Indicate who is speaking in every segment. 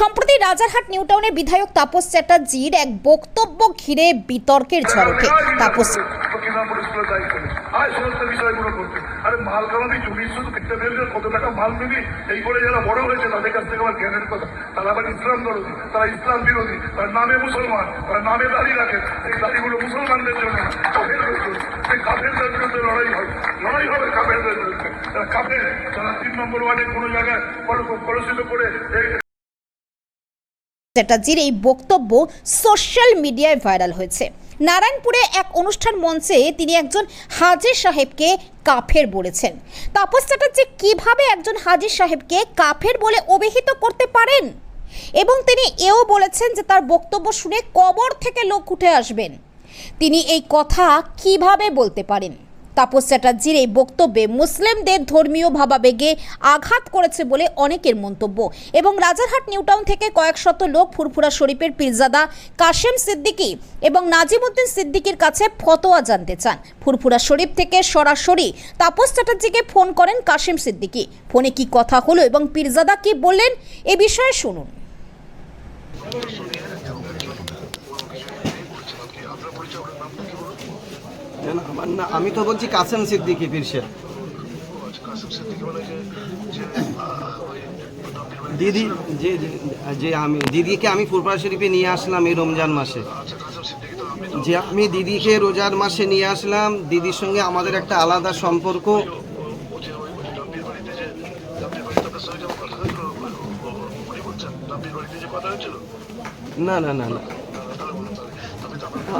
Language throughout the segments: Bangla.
Speaker 1: সম্প্রতি রাজারহাট নিউটাউনের বিধায়ক তাপস চ্যাটার্জির এক বক্তব্য ঘিরে বিতর্কের তাপস
Speaker 2: কাছ থেকে আমার কথা তারা তিন নম্বর কোনো জায়গায় করে
Speaker 1: চ্যাটার্জির এই বক্তব্য সোশ্যাল মিডিয়ায় ভাইরাল হয়েছে। নারায়ণপুরে এক অনুষ্ঠান মঞ্চে তিনি একজন হাজির সাহেবকে কাফের বলেছেন। তাপস চ্যাটার্জি, কীভাবে একজন হাজির সাহেবকে কাফের বলে অভিহিত করতে পারেন? এবং তিনি এও বলেছেন যে তার বক্তব্য শুনে কবর থেকে লোক উঠে আসবেন। তিনি এই কথা কীভাবে বলতে পারেন? তাপস চ্যাটার্জির এই বক্তব্যে মুসলিমদের ধর্মীয় ভাবাবেগে আঘাত করেছে বলে অনেকের মন্তব্য। এবং রাজারহাট, নিউটাউন থেকে কয়েক শত লোক ফুরফুরা শরীফের পীরজাদা কাশেম সিদ্দিকী এবং নাজিমুদ্দিন সিদ্দিকীর কাছে ফতোয়া জানতে চান। ফুরফুরা শরীফ থেকে সরাসরি তাপস চ্যাটার্জিকে ফোন করেন কাশেম সিদ্দিকি। ফোনে কি কথা হলো এবং পীরজাদা কি বললেন, এ বিষয়ে শুনুন।
Speaker 3: না, না, আমার না আমি তো বলছি কাসেম সিদ্দিকি পীরসের দিদি যে- যে আমি দিদিকে আমি ফুরফুরা শরীফে নিয়ে আসলাম এই রমজান মাসে। যে আমি দিদিকে রোজার মাসে নিয়ে আসলাম দিদির সঙ্গে আমাদের একটা আলাদা সম্পর্ক। না না না না।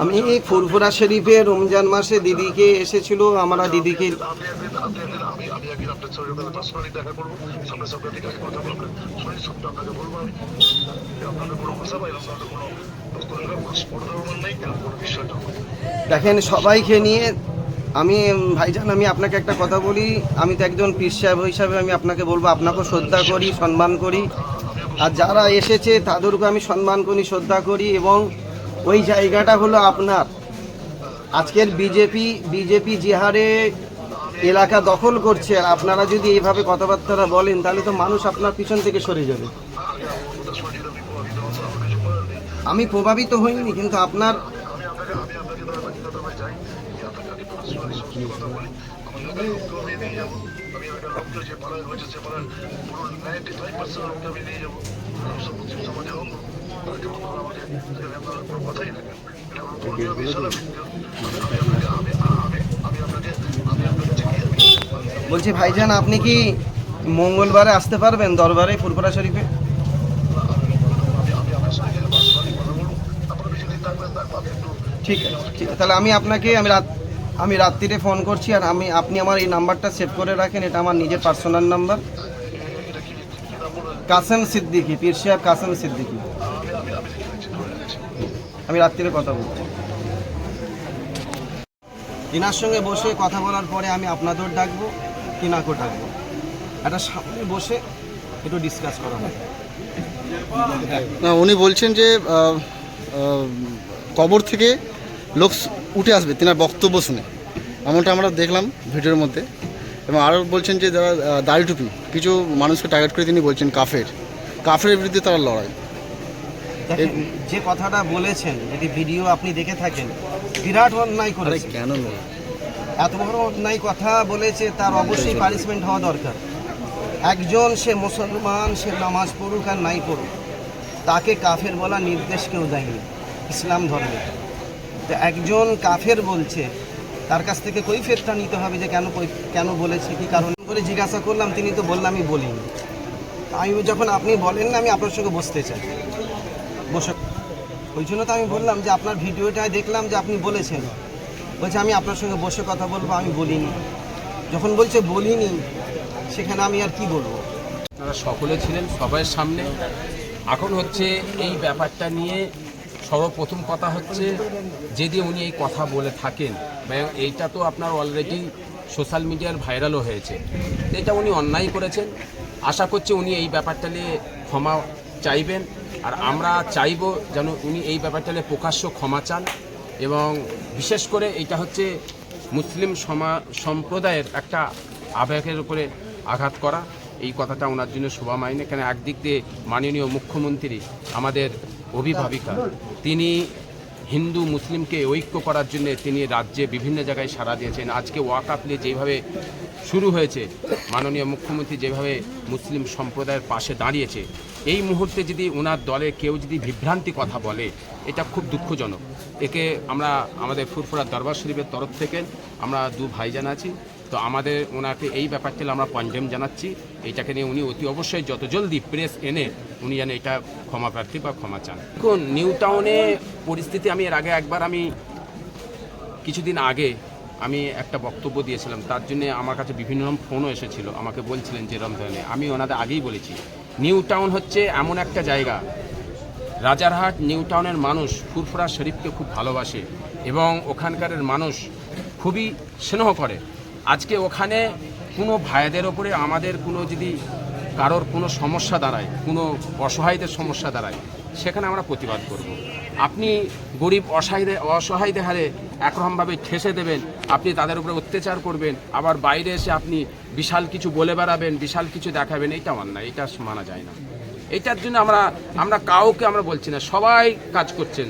Speaker 3: আমি ফুরফুরা শরীফে রমজান মাসে দিদিকে এসেছিল, আমরা দিদিকে
Speaker 2: আপনাকে
Speaker 3: দেখেন, সবাইকে নিয়ে আমি, ভাইজান, আমি আপনাকে একটা কথা বলি। আমি তো একজন পীর সাহেব হিসাবে আমি আপনাকে বলব, আপনাকেও শ্রদ্ধা করি, সম্মান করি। আর যারা এসেছে তাদেরকে আমি সম্মান করি, শ্রদ্ধা করি এবং ওই জায়গাটা হলো আপনার আজকের বিজেপি বিজেপি যে হারে এলাকা দখল করছে আর আপনারা যদি এইভাবে কথাবার্তা বলেন তাহলে তো মানুষ আপনার পিছন থেকে সরে যাবে আমি প্রভাবিত হইনি কিন্তু আপনার
Speaker 2: আমি
Speaker 3: বলছি, ভাইজান, আপনি কি মঙ্গলবারে আসতে পারবেন দরবারে ফুরফুরা শরীফে? ঠিক আছে, ঠিক তাহলে আমি আপনাকে, আমি রাত, আমি রাত্রিরে ফোন করছি আর আমি, আপনি আমার এই নাম্বারটা সেভ করে রাখেন, এটা আমার নিজের পার্সোনাল নাম্বার। কাসেম সিদ্দিকি, পীর সাহেব কাসেম সিদ্দিকি। আমি রাত্রিরে কথা বলছি। তিনার সঙ্গে বসে কথা বলার পরে আমি আপনাদের ডাকবো, তিনাকেও ডাকবো। একটা সামনে বসে একটু ডিসকাস করা হবে।
Speaker 4: না, উনি বলছেন যে কবর থেকে লোক উঠে আসবে, তেনার বক্তব্য শুনে। এমনটা আমরা দেখলাম ভিডিওর মধ্যে। এবং আরও বলছেন যে, যারা দাড়ি টুপি, কিছু মানুষকে টার্গেট করে তিনি বলছেন কাফের। কাফের বিরুদ্ধে তারা লড়াই।
Speaker 3: দেখেন যে কথাটা বলেছেন যদি ভিডিও আপনি দেখে থাকেন বিরাট অন্যায় করেছে।
Speaker 4: কেন
Speaker 3: এত বড় অন্যায় কথা বলেছে তার অবশ্যই পানিশমেন্ট হওয়া দরকার। একজন সে মুসলমান সে নামাজ পড়ুক আর নাই পড়ুক তাকে কাফের বলা নির্দেশ কেউ দেয়নি ইসলাম ধর্মে। তো একজন কাফের বলছে তার কাছ থেকে কৈফেরটা নিতে হবে যে কেন কেন বলেছে কি কারণ? করে জিজ্ঞাসা করলাম তিনি তো বললাম আমি বলিনি। আমি যখন আপনি বলেন না আমি আপনার সঙ্গে বসতে চাই। বসে। ওই জন্য তো আমি বললাম যে আপনার ভিডিওটায় দেখলাম যে আপনি বলেছেন। বলছে, আমি আপনার সঙ্গে বসে কথা বলব, আমি বলিনি। যখন বলছে, বলিনি, সেখানে আমি আর কি বলব?
Speaker 5: তারা সকলে ছিলেন সবার সামনে। এখন হচ্ছে এই ব্যাপারটা নিয়ে সর্বপ্রথম কথা হচ্ছে যদি উনি এই কথা বলে থাকেন। বা এইটা তো আপনার অলরেডি সোশ্যাল মিডিয়ার ভাইরালও হয়েছে। এটা উনি অন্যায় করেছেন। আশা করছি উনি এই ব্যাপারটা নিয়ে ক্ষমা চাইবেন। আর আমরা চাইব যেন উনি এই ব্যাপারটা নিয়ে প্রকাশ্য ক্ষমা চান এবং বিশেষ করে এটা হচ্ছে মুসলিম সমা, সম্প্রদায়ের একটা আবেগের উপরে আঘাত করা। এই কথাটা ওনার জন্য শোভা মাইনে কেন একদিক দিয়ে মাননীয় মুখ্যমন্ত্রী আমাদের অভিভাবিকা, তিনি হিন্দু, মুসলিমকে ঐক্য করার জন্য তিনি রাজ্যে বিভিন্ন জায়গায় সাড়া দিয়েছেন। আজকে ওয়াকাপলে যেভাবে শুরু হয়েছে, মাননীয় মুখ্যমন্ত্রী যেভাবে মুসলিম সম্প্রদায়ের পাশে দাঁড়িয়েছে, এই মুহূর্তে যদি ওনার দলে কেউ যদি বিভ্রান্তি কথা বলে, এটা খুব দুঃখজনক। একে আমরা আমাদের ফুরফুরা দরবার শরীফের তরফ থেকে আমরা দু ভাইজান আছি। তো আমাদের ওনাকে এই ব্যাপারটা আমরা কনডেম জানাচ্ছি। এইটাকে নিয়ে উনি অতি অবশ্যই যত জলদি প্রেস এনে উনি যেন এটা ক্ষমা প্রার্থী বা ক্ষমা চান। দেখুন নিউ টাউনে পরিস্থিতি আমি এর আগে একবার আমি কিছুদিন আগে আমি একটা বক্তব্য দিয়েছিলাম। তার জন্য আমার কাছে বিভিন্ন রকম ফোনও এসেছিল। আমাকে বলছিলেন যে এরম ধরনের আমি ওনাদের আগেই বলেছি নিউ টাউন হচ্ছে এমন একটা জায়গা। রাজারহাট নিউ টাউনের মানুষ ফুরফুরা শরীফকে খুব ভালোবাসে এবং ওখানকার মানুষ খুবই স্নেহ করে। আজকে ওখানে কোনো ভাইদের ওপরে আমাদের কোনো যদি কারোর কোনো সমস্যা দাঁড়ায়, কোনো অসহায়দের সমস্যা দাঁড়ায়, সেখানে আমরা প্রতিবাদ করব। আপনি গরিব, অসহায়দের অসহায়দের হারে একরকমভাবে ঠেসে দেবেন, আপনি তাদের উপরে অত্যাচার করবেন, আবার বাইরে এসে আপনি বিশাল কিছু বলে বেড়াবেন, বিশাল কিছু দেখাবেন এইটা অন্যায়, এটা মানা যায় না এটার জন্য আমরা আমরা কাউকে আমরা বলছি না, সবাই কাজ করছেন,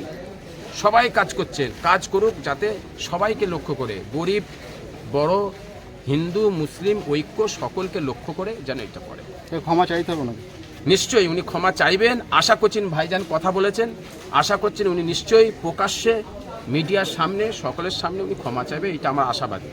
Speaker 5: সবাই কাজ করছেন, কাজ করুক যাতে সবাইকে লক্ষ্য করে, গরিব বড় হিন্দু মুসলিম ঐক্য সকলকে লক্ষ্য করে যেন এটা করে।
Speaker 4: ক্ষমা চাইতে হবে না
Speaker 5: নিশ্চয়ই উনি ক্ষমা চাইবেন। আশা করছেন ভাইজান কথা বলেছেন। আশা করছেন উনি নিশ্চয়ই প্রকাশ্যে মিডিয়ার সামনে সকলের সামনে উনি ক্ষমা চাইবে এটা আমার আশাবাদী।